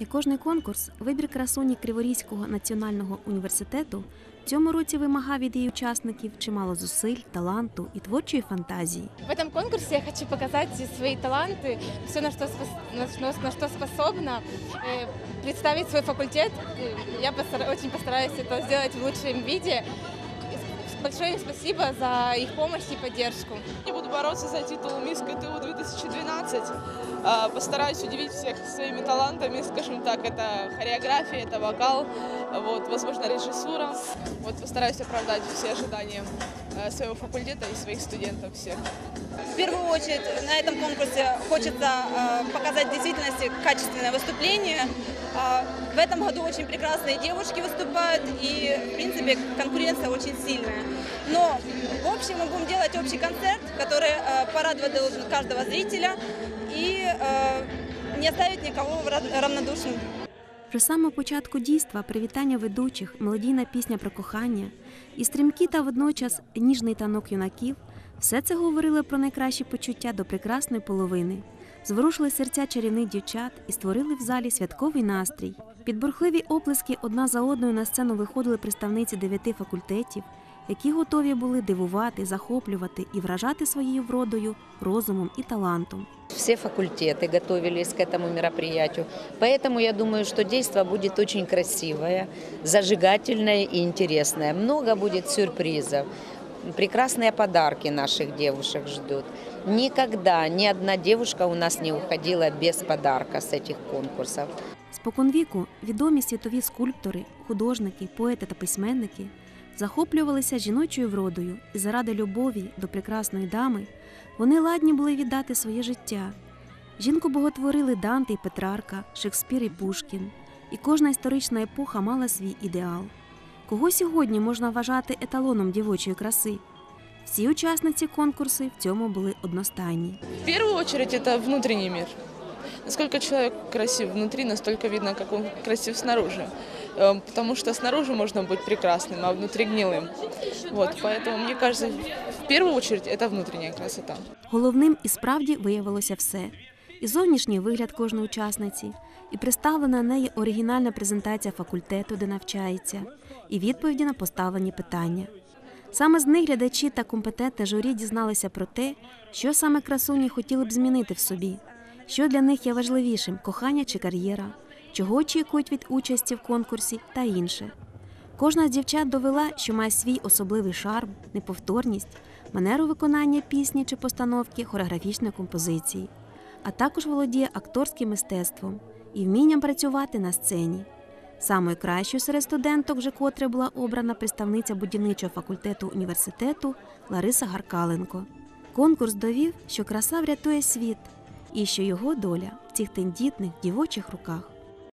І кожний конкурс, вибір красуні Криворізького національного університету в цьому році вимагав від її учасників чимало зусиль, таланту і творчої фантазії. В этом конкурсе я хочу показать свои таланты, все, на что, спос- на, что- на что способна, э, представить свой факультет. Э, Я постара- очень постараюсь это сделать в лучшем виде. Большое им спасибо за их помощь и поддержку. Я буду бороться за титул Мисс КТУ 2012. А, Постараюсь удивить всех своими талантами, скажем так, это хореография, это вокал, вот, возможно, режиссура. Вот постараюсь оправдать все ожидания э, своего факультета и своих студентов всех. В первую очередь на этом конкурсе хочется э, показать в действительности качественное выступление. А, В этом году очень прекрасные девушки выступают, и, в принципе, конкуренция очень сильная. Но, в общем, мы будем делать общий концерт, который э, порадовать должен каждого зрителя и э, не оставить никого ра- равнодушным. Вже з самого початку дійства привітання ведучих, мелодійна пісня про кохання і стрімкі та водночас ніжний танок юнаків все це говорили про найкращі почуття до прекрасної половини, зворушили серця чарівних дівчат і створили в залі святковий настрій. Під бурхливі оплески одна за одною на сцену виходили представниці дев'яти факультетів, які готові були дивувати, захоплювати і вражати своєю вродою, розумом і талантом. Все факультеты готовились к этому мероприятию. Поэтому я думаю, что действо будет очень красивое, зажигательное и интересное. Много будет сюрпризов. Прекрасные подарки наших девушек ждут. Никогда ни одна девушка у нас не уходила без подарка с этих конкурсов. Споконвіку відомі світові скульптори, художники, поети та письменники захоплювалися жіночою вродою і заради любові до прекрасної дами вони ладні були віддати своє життя. Жінку боготворили Данте і Петрарка, Шекспір і Пушкін, і кожна історична епоха мала свій ідеал. Кого сьогодні можна вважати еталоном дівочої краси? Всі учасниці конкурсу в цьому були одностайні. В первую очередь это внутренний мир. Насколько человек красив внутри, настолько видно, как он красив снаружи. Э, Потому что снаружи можно быть прекрасным, а внутри гнилым. Вот, поэтому мне кажется, в первую очередь это внутренняя красота. Головним і справді виявилося все: і зовнішній вигляд кожної учасниці, і представлена на неї оригінальна презентація факультету, де навчається, і відповіді на поставлені питання. Саме з них глядачі та компетентне журі дізналися про те, що саме красуні хотіли б змінити в собі, що для них є важливішим кохання чи кар'єра, чого очікують від участі в конкурсі та інше. Кожна з дівчат довела, що має свій особливий шарм, неповторність, манеру виконання пісні чи постановки хореографічної композиції, а також володіє акторським мистецтвом і вмінням працювати на сцені. Самою кращою серед студенток, вже котре була обрана представниця будівничого факультету університету Лариса Гаркаленко. Конкурс довів, що краса врятує світ і що його доля в цих тендітних дівочих руках.